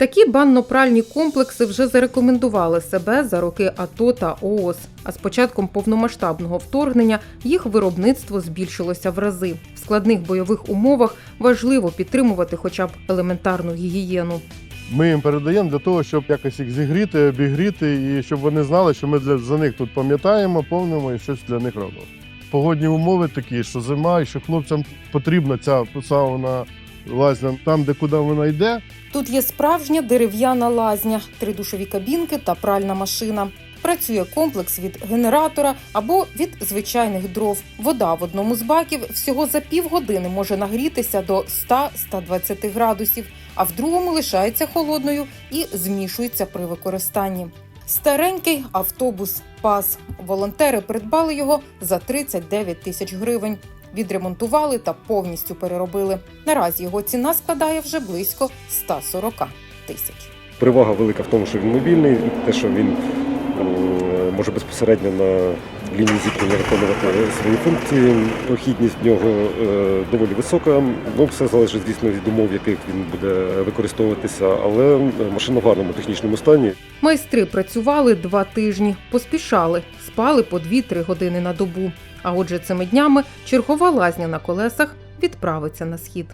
Такі банно-пральні комплекси вже зарекомендували себе за роки АТО та ООС. А з початком повномасштабного вторгнення їх виробництво збільшилося в рази. В складних бойових умовах важливо підтримувати хоча б елементарну гігієну. Ми їм передаємо для того, щоб якось їх зігріти, обігріти, і щоб вони знали, що ми для, за них тут пам'ятаємо, повнимо і щось для них робимо. Погодні умови такі, що зима, і що хлопцям потрібна ця сауна лазня там, де куди вона йде. Тут є справжня дерев'яна лазня, три душові кабінки та пральна машина. Працює комплекс від генератора або від звичайних дров. Вода в одному з баків всього за півгодини може нагрітися до 100-120 градусів, а в другому лишається холодною і змішується при використанні. Старенький автобус ПАЗ. Волонтери придбали його за 39 тисяч гривень. Відремонтували та повністю переробили. Наразі його ціна складає вже близько 140 тисяч. Перевага велика в тому, що він мобільний, те, що він м, може безпосередньо на лінії зіткнення виконувати свої функції. Прохідність в нього е, доволі висока. Ну, все залежить, звісно, від умов, в яких він буде використовуватися, але в гарному технічному стані. Майстри працювали два тижні, поспішали, спали по 2-3 години на добу. А отже, цими днями чергова лазня на колесах відправиться на схід.